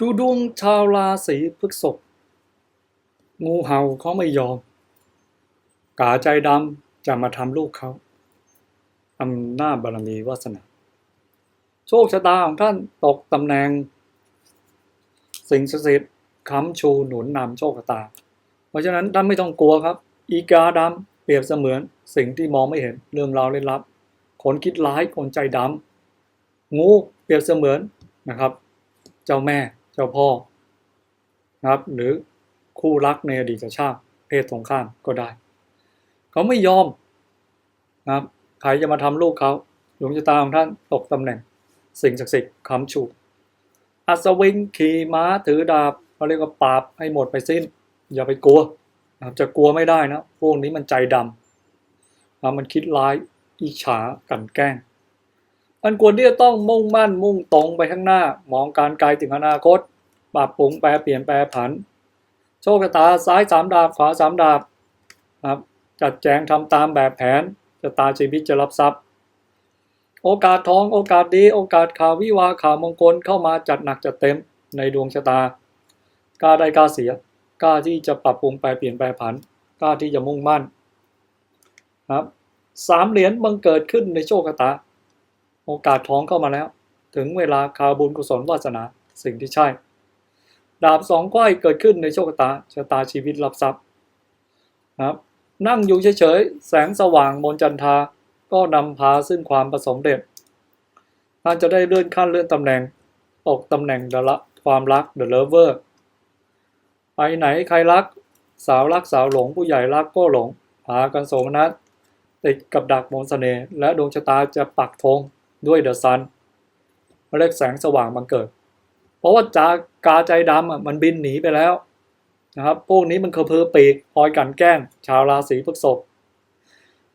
ดูดวงชาวราศีพฤษภงูเห่าเขาไม่ยอม กาใจดำจะมาทำลูกเขาอำนาจบารมีวาสนา โชคชะตาของท่านตกตำแหน่ง สิ่งศักดิ์สิทธิ์ค้ำชูหนุนนำโชคชะตา เพราะฉะนั้นท่านไม่ต้องกลัวครับ อีกาดำเปรียบเสมือนสิ่งที่มองไม่เห็นเรื่องราวลึกลับคนคิดร้ายคนใจดำงูเปรียบเสมือนนะครับ เจ้าแม่ จ้าพ่อนะครับ หรือคู่รักในอดีตชาติเพศตรงข้ามก็ได้ เขาไม่ยอมนะครับใครจะมาทำลูกเขาดวงชะตาของท่านตกตำแหน่ง สิ่งศักดิ์สิทธิ์ค้ำชูอัศวินขี่ม้าถือดาบเขาเรียกว่าปราบให้หมดไปสิ้น อย่าไปกลัวนะครับจะกลัวไม่ได้นะพวกนี้มันใจดำนะมันคิดร้ายอิจฉากันแกล้งอันควรที่จะต้องมุ่งมั่นมุ่งตรงไปข้างหน้า มองการไกลถึงอนาคต ปรับปรุงแปลเปลี่ยนแปลผัน โชคชะตาซ้ายสามดาบขวาสามดาบครับจัดแจงทำตามแบบแผนชะตาชีวิตจะรับทรัพย์ โอกาสทองโอกาสดี โอกาสข่าววิวาข่าวมงคลเข้ามาจัดหนักจัดเต็มในดวงชะตากล้าได้กล้าเสียกล้าที่จะปรับปรุงแปลเปลี่ยนแปลผันกล้าที่จะมุ่งมั่นครับสามเหรียญบังเกิดขึ้นในโชคชะตา โอกาสท้องเข้ามาแล้ว ถึงเวลาคาวบุญกุศลวาสนาสิ่งที่ใช่ ดาบสองก้อยเกิดขึ้นในโชคชะตาชะตาชีวิตรับทรัพย์นะครับนั่งอยู่เฉยๆ แสงสว่างบนจันทา ก็นำพาซึ่งความประสมเด็จท่านจะได้เลื่อนขั้นเลื่อนตำแหน่ง ตกตำแหน่งเดละความรัก The Lover ไปไหนใครรัก สาวรักสาวหลงผู้ใหญ่รักก็หลงพากันโสมนัสติดกับดักมนต์เสน่ห์และดวงชะตาจะปักธงด้วยเดอะซันเรียกแสงสว่างบังเกิด เพราะว่าจากาใจดำอะมันบินหนีไปแล้วนะครับ พวกนี้มันเคเพอปีกคอยกันแกล้ง ชาวราศีพฤษภ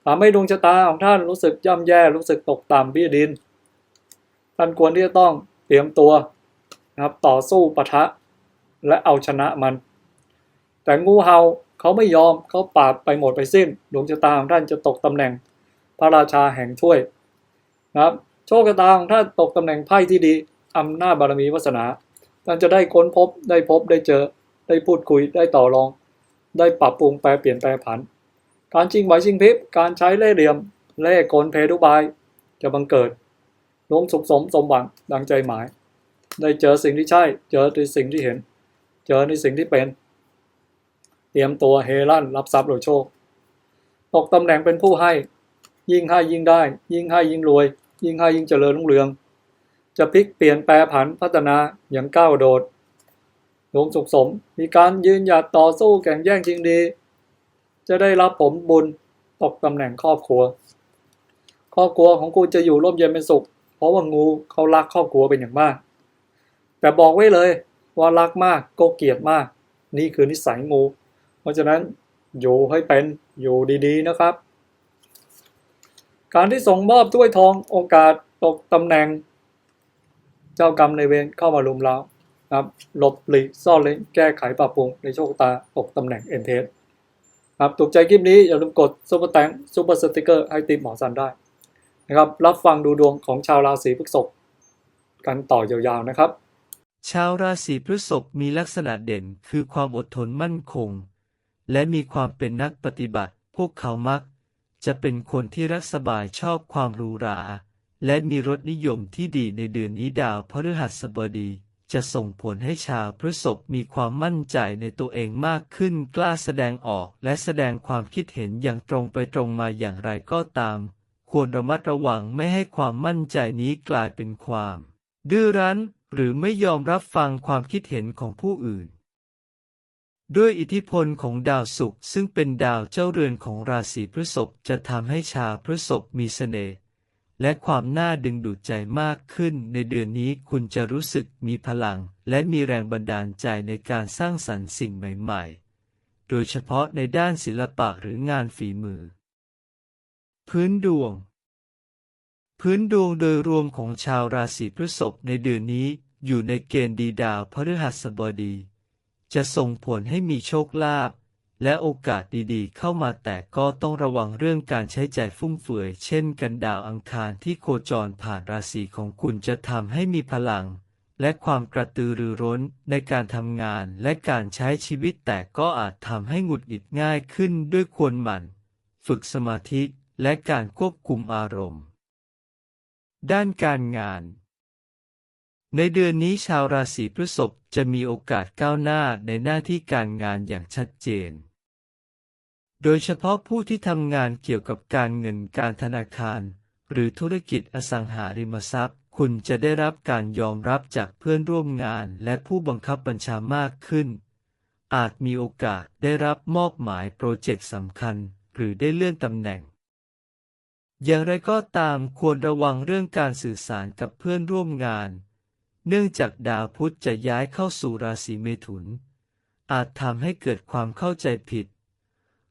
ทำให้ดวงชะตาของท่านรู้สึกย่ำแย่รู้สึกตกต่ำเบี้ยดิน ท่านควรที่จะต้องเตรียมตัวนะครับต่อสู้ปะทะและเอาชนะมัน แต่งูเห่าเขาไม่ยอมเขาปราบไปหมดไปสิ้น ดวงชะตาของท่านจะตกตำแหน่งพระราชาแห่งถ้วยนะครับ โชคชะตาของท่านตกตำแหน่งไพ่ที่ดี อำนาจบารมีวาสนาท่านจะได้ค้นพบได้พบได้เจอ ได้พูดคุยได้ต่อรอง ได้ปรับปรุงแปลเปลี่ยนแปลผัน การชิงไหวชิงพริบการใช้เล่ห์เหลี่ยมเล่ห์กลเพทุบาย จะบังเกิดลงสุขสมสมหวังดังใจหมาย ได้เจอสิ่งที่ใช่ เจอในสิ่งที่เห็น เจอในสิ่งที่เป็น เตรียมตัวเฮลั่นรับทรัพย์โดยโชค ตกตำแหน่งเป็นผู้ให้ ยิ่งให้ยิ่งได้ ยิ่งให้ยิ่งรวย ยิ่งให้ยิ่งเจริญรุ่งเรือง จะพลิกเปลี่ยนแปลผันพัฒนาอย่างก้าวโดดลงสุขสม มีการยืนหยัดต่อสู้แข่งแย่งชิงดี จะได้รับผลบุญตกตำแหน่งครอบครัว ครอบครัวของคุณจะอยู่ร่มเย็นเป็นสุข เพราะว่างูเขารักครอบครัวเป็นอย่างมาก แต่บอกไว้เลยว่ารักมากก็เกลียดมาก นี่คือนิสัยงู เพราะฉะนั้นอยู่ให้เป็นอยู่ดีๆนะครับ การที่ส่งมอบถ้วยทองโอกาสตกตำแหน่ง เจ้ากรรมในเวรเข้ามาลุมเราครับหลบหลีกซ่อนเล้นแก้ไขปรับปรุงในโชคตาตกตำแหน่งเอ็นเทสครับถูกใจคลิปนี้อย่าลืมกดซุปเปอร์แตงซุปเปอร์สติกเกอร์ให้ติมหมอสันได้นะครับรับฟังดูดวงของชาวราศีพฤษภกันต่อยาวๆนะครับ ชาวราศีพฤษภมีลักษณะเด่นคือความอดทนมั่นคง และมีความเป็นนักปฏิบัติ พวกเขามัก จะเป็นคนที่รักสบายชอบความหรูหรา และมีรสนิยมที่ดีในเดือนนี้ดาวพฤหัสบดี จะส่งผลให้ชาวพฤษภมีความมั่นใจในตัวเองมากขึ้นกล้าแสดงออกและแสดงความคิดเห็นอย่างตรงไปตรงมาอย่างไรก็ตาม ควรระมัดระวังไม่ให้ความมั่นใจนี้กลายเป็นความ ดื้อรั้นหรือไม่ยอมรับฟังความคิดเห็นของผู้อื่น ด้วยอิทธิพลของดาวศุกร์ซึ่งเป็นดาวเจ้าเรือนของราศีพฤษภจะทำให้ชาวพฤษภมีเสน่ห์ และความน่าดึงดูดใจมากขึ้นในเดือนนี้คุณจะรู้สึกมีพลัง และมีแรงบันดาลใจในการสร้างสรรค์สิ่งใหม่ ๆ โดยเฉพาะในด้านศิลปะหรืองานฝีมือ พื้นดวง พื้นดวงโดยรวมของชาวราศีพฤษภในเดือนนี้อยู่ในเกณฑ์ดีดาวพฤหัสบดี จะส่งผลให้มีโชคลาภ และโอกาสดีๆ เข้ามาแต่ก็ต้องระวังเรื่องการใช้จ่ายฟุ่มเฟือย เช่นกันดาวอังคารที่โคจรผ่านราศีของคุณจะทำให้มีพลัง และความกระตือรือร้นในการทำงานและการใช้ชีวิตแต่ก็อาจทำให้หงุดหงิดง่ายขึ้นด้วยควรหมั่น ฝึกสมาธิและการควบคุมอารมณ์ ด้านการงาน ในเดือนนี้ชาวราศีพฤษภจะมีโอกาสก้าวหน้าในหน้าที่การงานอย่างชัดเจน โดยเฉพาะผู้ที่ทำงานเกี่ยวกับการเงินการธนาคาร หรือธุรกิจอสังหาริมทรัพย์ คุณจะได้รับการยอมรับจากเพื่อนร่วมงานและผู้บังคับบัญชามากขึ้น อาจมีโอกาสได้รับมอบหมายโปรเจกต์สำคัญ หรือได้เลื่อนตำแหน่ง อย่างไรก็ตามควรระวังเรื่องการสื่อสารกับเพื่อนร่วมงาน เนื่องจากดาวพุธจะย้ายเข้าสู่ราศีเมถุน อาจทำให้เกิดความเข้าใจผิด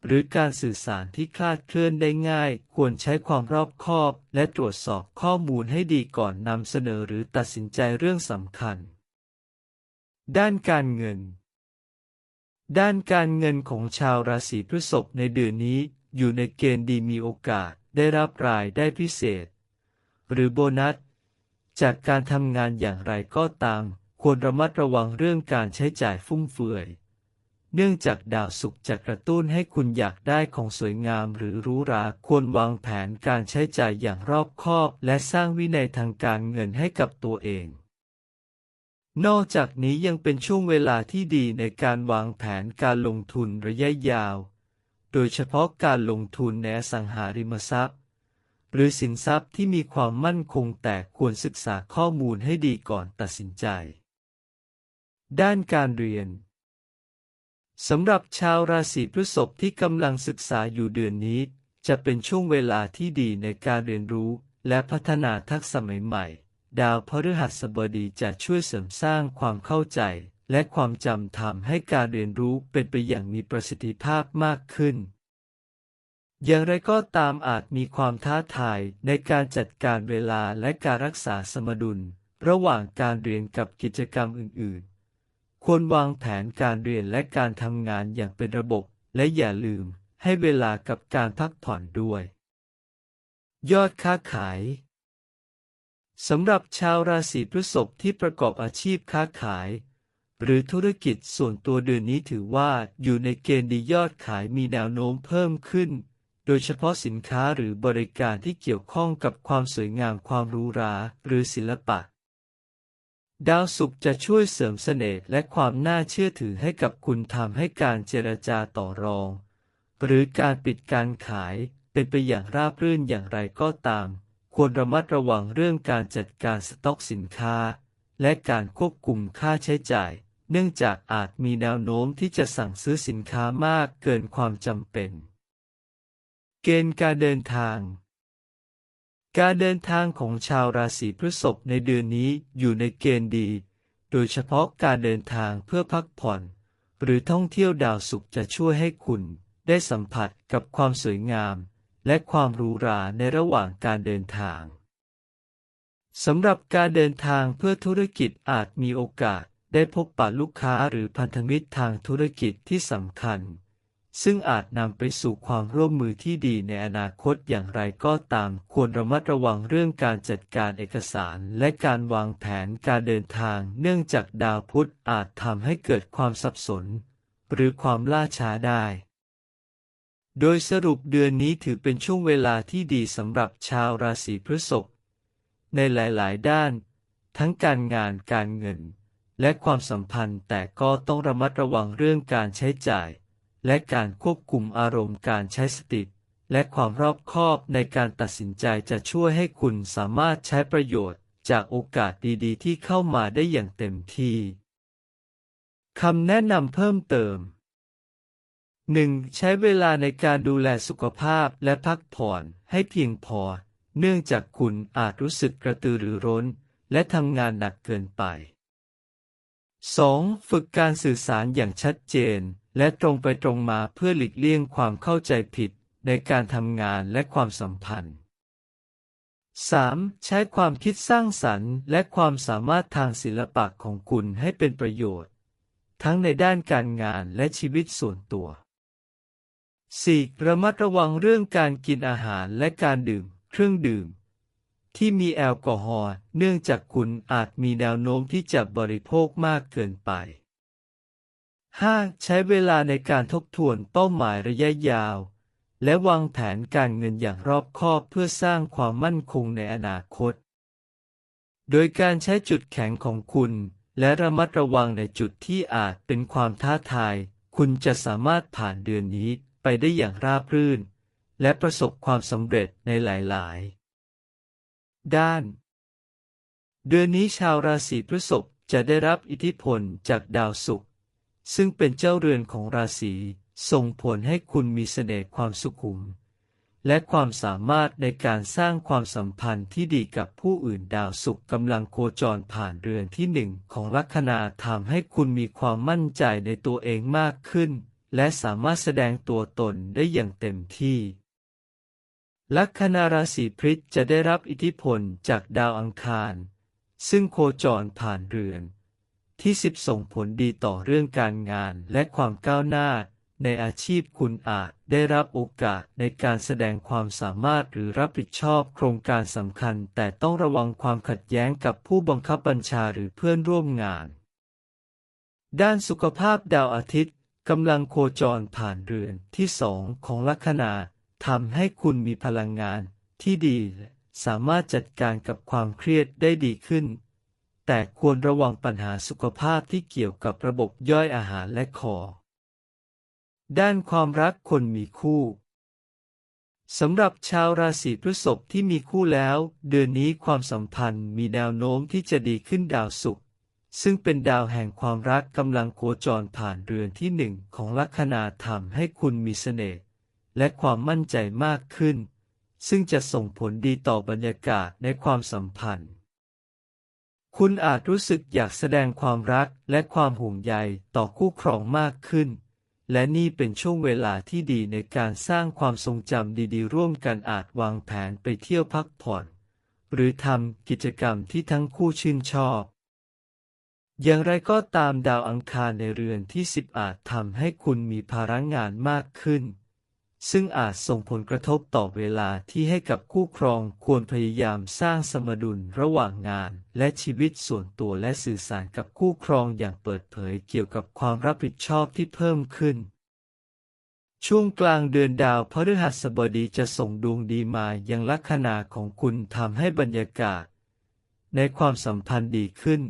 หรือการสื่อสารที่คลาดเคลื่อนได้ง่าย ควรใช้ความรอบคอบ และตรวจสอบข้อมูลให้ดีก่อนนำเสนอหรือตัดสินใจเรื่องสำคัญ ด้านการเงิน ด้านการเงินของชาวราศีพฤษภในเดือนนี้ อยู่ในเกณฑ์ดีมีโอกาสได้รับรายได้พิเศษ หรือโบนัส จากการทำงานอย่างไรก็ตาม ควรระมัดระวังเรื่องการใช้จ่ายฟุ่มเฟือย เนื่องจากดาวศุกร์จะกระตุ้นให้คุณอยากได้ของสวยงามหรือหรู้ราควรวางแผนการใช้จ่ายอย่างรอบคอบ และสร้างวินัยทางการเงินให้กับตัวเอง นอกจากนี้ยังเป็นช่วงเวลาที่ดีในการวางแผนการลงทุนระยะยาว โดยเฉพาะการลงทุนในสังหาริมทรัพย์ หรือสินทรัพย์ที่มีความมั่นคงแต่ควรศึกษาข้อมูลให้ดีก่อนตัดสินใจ ด้านการเรียน สำหรับชาวราศีพฤษภที่กำลังศึกษาอยู่เดือนนี้ จะเป็นช่วงเวลาที่ดีในการเรียนรู้และพัฒนาทักษะใหม่ๆ ดาวพฤหัสบดีจะช่วยเสริมสร้างความเข้าใจ และความจำทำให้การเรียนรู้เป็นไปอย่างมีประสิทธิภาพมากขึ้น อย่างไรก็ตามอาจมีความท้าทายในการจัดการเวลาและการรักษาสมดุล ระหว่างการเรียนกับกิจกรรมอื่นๆ ควรวางแผนการเรียนและการทำงานอย่างเป็นระบบ และอย่าลืมให้เวลากับการพักผ่อนด้วย ยอดค้าขายสำหรับชาวราศีพฤษภที่ประกอบอาชีพค้าขาย หรือธุรกิจส่วนตัวเดือนนี้ถือว่าอยู่ในเกณฑ์ดียอดขายมีแนวโน้มเพิ่มขึ้น โดยเฉพาะสินค้าหรือบริการที่เกี่ยวข้องกับความสวยงามความหรูหราหรือศิลปะ ดาวศุกร์จะช่วยเสริมเสน่ห์และความน่าเชื่อถือให้กับคุณทำให้การเจรจาต่อรอง หรือการปิดการขายเป็นไปอย่างราบรื่นอย่างไรก็ตาม ควรระมัดระวังเรื่องการจัดการสต็อกสินค้า และการควบคุมค่าใช้จ่าย เนื่องจากอาจมีแนวโน้มที่จะสั่งซื้อสินค้ามากเกินความจำเป็น เกณฑ์การเดินทาง การเดินทางของชาวราศีพฤษภในเดือนนี้อยู่ในเกณฑ์ดี โดยเฉพาะการเดินทางเพื่อพักผ่อน หรือท่องเที่ยวดาวศุกร์จะช่วยให้คุณได้สัมผัสกับความสวยงาม และความหรูหราในระหว่างการเดินทาง สำหรับการเดินทางเพื่อธุรกิจอาจมีโอกาสได้พบปะลูกค้าหรือพันธมิตรทางธุรกิจที่สำคัญ ซึ่งอาจนำไปสู่ความร่วมมือที่ดีในอนาคตอย่างไรก็ตาม ควรระมัดระวังเรื่องการจัดการเอกสารและการวางแผนการเดินทาง เนื่องจากดาวพุธอาจทำให้เกิดความสับสน หรือความล่าช้าได้ โดยสรุปเดือนนี้ถือเป็นช่วงเวลาที่ดีสำหรับชาวราศีพฤษภในหลาย ๆ ด้าน ทั้งการงานการเงิน และความสัมพันธ์แต่ก็ต้องระมัดระวังเรื่องการใช้จ่าย และการควบคุมอารมณ์การใช้สติ และความรอบคอบในการตัดสินใจจะช่วยให้คุณสามารถใช้ประโยชน์จากโอกาสดีๆ ที่เข้ามาได้อย่างเต็มที่คำแนะนำเพิ่มเติม 1. ใช้เวลาในการดูแลสุขภาพและพักผ่อนให้เพียงพอ เนื่องจากคุณอาจรู้สึกกระตือรือร้น และทำงานหนักเกินไป 2. ฝึกการสื่อสารอย่างชัดเจน และตรงไปตรงมาเพื่อหลีกเลี่ยงความเข้าใจผิดในการทำงานและความสัมพันธ์ 3. ใช้ความคิดสร้างสรรค์ และความสามารถทางศิลปะของคุณให้เป็นประโยชน์ ทั้งในด้านการงานและชีวิตส่วนตัว 4. ระมัดระวังเรื่องการกินอาหารและการดื่ม เครื่องดื่ม ที่มีแอลกอฮอล์เนื่องจากคุณอาจมีแนวโน้มที่จะบริโภคมากเกินไป 5. ใช้เวลาในการทบทวนเป้าหมายระยะยาว และวางแผนการเงินอย่างรอบคอบเพื่อสร้างความมั่นคงในอนาคต โดยการใช้จุดแข็งของคุณ และระมัดระวังในจุดที่อาจเป็นความท้าทาย คุณจะสามารถผ่านเดือนนี้ไปได้อย่างราบรื่น และประสบความสำเร็จในหลาย ๆ ด้าน เดือนนี้ชาวราศีพฤษภจะได้รับอิทธิพลจากดาวศุกร์ ซึ่งเป็นเจ้าเรือนของราศีส่งผลให้คุณมีเสน่ห์ความสุขุม และความสามารถในการสร้างความสัมพันธ์ที่ดีกับผู้อื่นดาวศุกร์กำลังโคจรผ่านเรือนที่หนึ่งของลัคนาทำให้คุณมีความมั่นใจในตัวเองมากขึ้น และสามารถแสดงตัวตนได้อย่างเต็มที่ ลัคนาราศีพฤษจะได้รับอิทธิพลจากดาวอังคาร ซึ่งโคจรผ่านเรือน ที่สิบส่งผลดีต่อเรื่องการงานและความก้าวหน้า ในอาชีพคุณอาจได้รับโอกาสในการแสดงความสามารถหรือรับผิดชอบโครงการสำคัญ แต่ต้องระวังความขัดแย้งกับผู้บังคับบัญชาหรือเพื่อนร่วมงาน ด้านสุขภาพดาวอาทิตย์กำลังโคจรผ่านเรือนที่สองของลัคนาทำให้คุณมีพลังงานที่ดี สามารถจัดการกับความเครียดได้ดีขึ้น แต่ควรระวังปัญหาสุขภาพที่เกี่ยวกับระบบย่อยอาหารและคอ ด้านความรักคนมีคู่สำหรับชาวราศีพฤษภที่มีคู่แล้ว เดือนนี้ความสัมพันธ์มีแนวโน้มที่จะดีขึ้นดาวศุกร์ซึ่งเป็นดาวแห่งความรักกำลังโคจรผ่านเรือนที่หนึ่งของลัคนาทำให้คุณมีเสน่ห์และความมั่นใจมากขึ้น ซึ่งจะส่งผลดีต่อบรรยากาศในความสัมพันธ์ คุณอาจรู้สึกอยากแสดงความรักและความห่วงใยต่อคู่ครองมากขึ้น และนี่เป็นช่วงเวลาที่ดีในการสร้างความทรงจำดีๆ ร่วมกันอาจวางแผนไปเที่ยวพักผ่อน หรือทำกิจกรรมที่ทั้งคู่ชื่นชอบ อย่างไรก็ตามดาวอังคารในเรือนที่สิบอาจทำให้คุณมีภาระงานมากขึ้น ซึ่งอาจส่งผลกระทบต่อเวลาที่ให้กับคู่ครองควรพยายามสร้างสมดุลระหว่างงาน และชีวิตส่วนตัวและสื่อสารกับคู่ครองอย่างเปิดเผยเกี่ยวกับความรับผิดชอบที่เพิ่มขึ้น ช่วงกลางเดือนดาวพฤหัสบดีจะส่งดวงดีมายังลัคนาของคุณทำให้บรรยากาศ ในความสัมพันธ์ดีขึ้น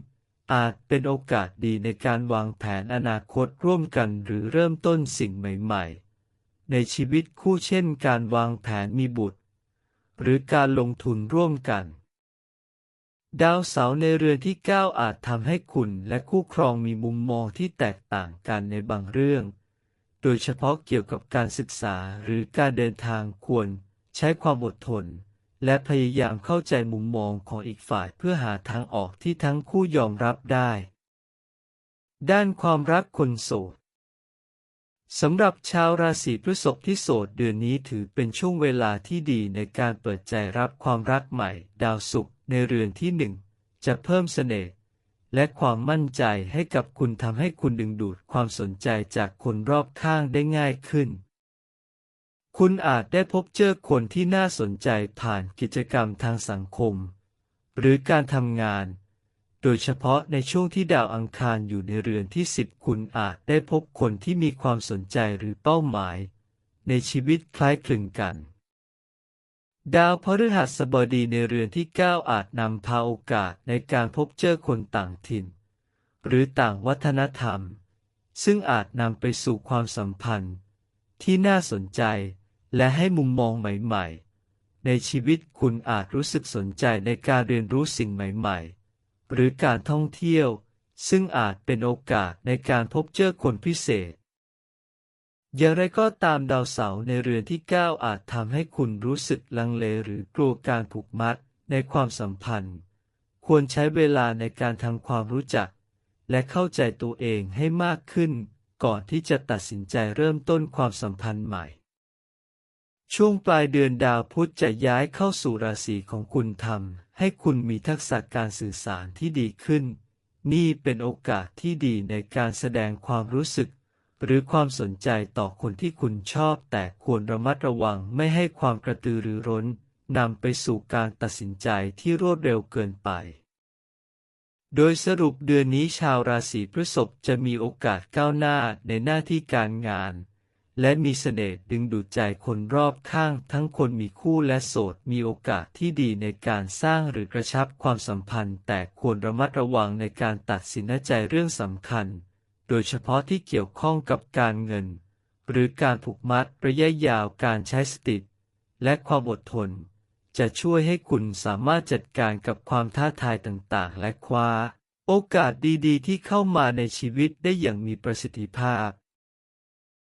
อาจเป็นโอกาสดีในการวางแผนอนาคตร่วมกันหรือเริ่มต้นสิ่งใหม่ ๆ ในชีวิตคู่เช่นการวางแผนมีบุตร หรือการลงทุนร่วมกัน ดาวเสาร์ในเรือนที่ 9 อาจทำให้คุณและคู่ครองมีมุมมองที่แตกต่างกันในบางเรื่อง โดยเฉพาะเกี่ยวกับการศึกษาหรือการเดินทางควรใช้ความอดทน และพยายามเข้าใจมุมมองของอีกฝ่ายเพื่อหาทางออกที่ทั้งคู่ยอมรับได้ ด้านความรักคนโสด สำหรับชาวราศีพฤษภที่โสดเดือนนี้ถือเป็นช่วงเวลาที่ดีในการเปิดใจรับความรักใหม่ ดาวศุกร์ในเรือนที่หนึ่งจะเพิ่มเสน่ห์และความมั่นใจให้กับคุณทำให้คุณดึงดูดความสนใจจากคนรอบข้างได้ง่ายขึ้น คุณอาจได้พบเจอคนที่น่าสนใจผ่านกิจกรรมทางสังคม หรือการทำงาน โดยเฉพาะในช่วงที่ดาวอังคารอยู่ในเรือนที่สิบคุณอาจได้พบคนที่มีความสนใจหรือเป้าหมาย ในชีวิตคล้ายคลึงกัน ดาวพฤหัสบดีในเรือนที่ 9 อาจนำพาโอกาสในการพบเจอคนต่างถิ่น หรือต่างวัฒนธรรม ซึ่งอาจนำไปสู่ความสัมพันธ์ ที่น่าสนใจและให้มุมมองใหม่ ๆ ในชีวิตคุณอาจรู้สึกสนใจในการเรียนรู้สิ่งใหม่ ๆ หรือการท่องเที่ยว ซึ่งอาจเป็นโอกาสในการพบเจอคนพิเศษ อย่างไรก็ตามดาวเสาร์ในเรือนที่ 9 อาจทำให้คุณรู้สึกลังเลหรือกลัวการผูกมัดในความสัมพันธ์ ควรใช้เวลาในการทำความรู้จัก และเข้าใจตัวเองให้มากขึ้น ก่อนที่จะตัดสินใจเริ่มต้นความสัมพันธ์ใหม่ช่วงปลายเดือนดาวพุธจะย้ายเข้าสู่ราศีของคุณทำ ให้คุณมีทักษะการสื่อสารที่ดีขึ้น นี่เป็นโอกาสที่ดีในการแสดงความรู้สึก หรือความสนใจต่อคนที่คุณชอบ แต่ควรระมัดระวังไม่ให้ความกระตือรือร้นนำไปสู่การตัดสินใจที่รวดเร็วเกินไป โดยสรุปเดือนนี้ชาวราศีพฤษภจะมีโอกาสก้าวหน้าในหน้าที่การงาน และมีเสน่ห์ดึงดูดใจคนรอบข้างทั้งคนมีคู่และโสดมีโอกาสที่ดีในการสร้างหรือกระชับความสัมพันธ์ แต่ควรระมัดระวังในการตัดสินใจเรื่องสำคัญ โดยเฉพาะที่เกี่ยวข้องกับการเงิน หรือการผูกมัดระยะยาวการใช้สติและความอดทน จะช่วยให้คุณสามารถจัดการกับความท้าทายต่างๆ และคว้า โอกาสดีๆ ที่เข้ามาในชีวิตได้อย่างมีประสิทธิภาพ